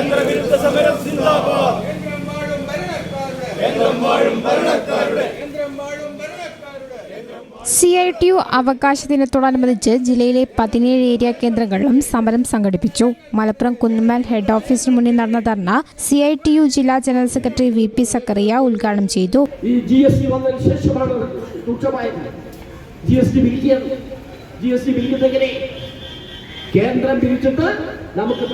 കേന്ദ്രവിരുദ്ധ സമരം സിന്ദാബാദ്. കേന്ദ്രം വാഴും ഭരണക്കാരുടെ. സി ഐ ടി യു അവകാശ ദിനത്തോടനുബന്ധിച്ച് ജില്ലയിലെ പതിനേഴ് ഏരിയ കേന്ദ്രങ്ങളിലും സമരം സംഘടിപ്പിച്ചു. മലപ്പുറം കുന്നുമൽ ഹെഡ് ഓഫീസിന് മുന്നിൽ നടന്ന ധർണ സി ഐ ടി യു ജില്ലാ general secretary V P Zakariya ഉദ്ഘാടനം ചെയ്തു. കേന്ദ്രം പിരിച്ചിട്ട് നമുക്ക്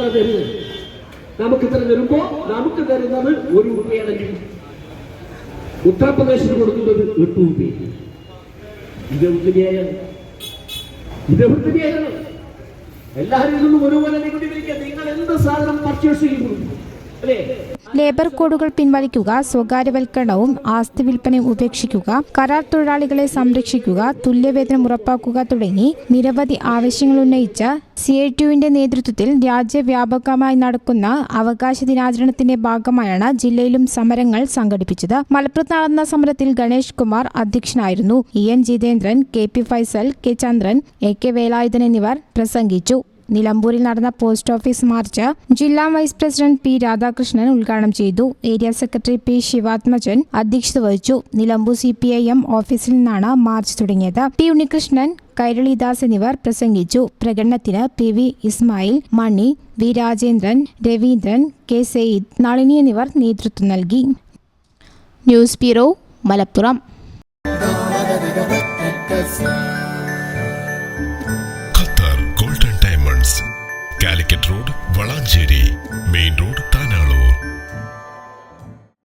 നമുക്ക് വരുമ്പോ നമുക്ക് തരുന്നത് ഒരു രൂപയാണെങ്കിൽ ഉത്തർപ്രദേശിന് കൊടുക്കുന്നത് എട്ട് രൂപ ഇത് എവിടുത്തെ ന്യായം ഇത് ന്യായമാണ് എല്ലാവരും ഇതൊന്നും ഒരുപോലെ നിങ്ങൾ എന്ത് സാധനം പർച്ചേസ് ചെയ്യുന്നു അല്ലേ? ലേബർ കോഡുകൾ പിൻവലിക്കുക സ്വകാര്യവൽക്കരണവും ആസ്തി വിൽപ്പനയും ഉപേക്ഷിക്കുക കരാർ തൊഴിലാളികളെ സംരക്ഷിക്കുക തുല്യവേതനം ഉറപ്പാക്കുക തുടങ്ങി നിരവധി ആവശ്യങ്ങൾ ഉന്നയിച്ച സി ഐ ടിയുവിന്റെ നേതൃത്വത്തിൽ രാജ്യവ്യാപകമായി നടക്കുന്ന അവകാശ ദിനാചരണത്തിന്റെ ഭാഗമായാണ് ജില്ലയിലും സമരങ്ങൾ സംഘടിപ്പിച്ചത്. മലപ്പുറത്ത് നടന്ന സമരത്തിൽ ഗണേഷ് കുമാർ അധ്യക്ഷനായിരുന്നു. E N Jithendran K P Faisal K Chandran A K Velayudhan എന്നിവർ പ്രസംഗിച്ചു. നിലമ്പൂരിൽ നടന്ന പോസ്റ്റ് ഓഫീസ് മാർച്ച് ജില്ലാ വൈസ് പ്രസിഡന്റ് പി രാധാകൃഷ്ണൻ ഉദ്ഘാടനം ചെയ്തു. ഏരിയ സെക്രട്ടറി പി ശിവാത്മജൻ അധ്യക്ഷത വഹിച്ചു. നിലമ്പൂർ സി ഓഫീസിൽ നിന്നാണ് മാർച്ച് തുടങ്ങിയത്. പി ഉണ്ണികൃഷ്ണൻ കൈരളിദാസ് എന്നിവർ പ്രസംഗിച്ചു. പ്രകടനത്തിന് P V Ismail Mani V Rajendran Raveendran K Syed Nalini എന്നിവർ നേതൃത്വം നൽകി. News bureau Malappuram. Valanchery main road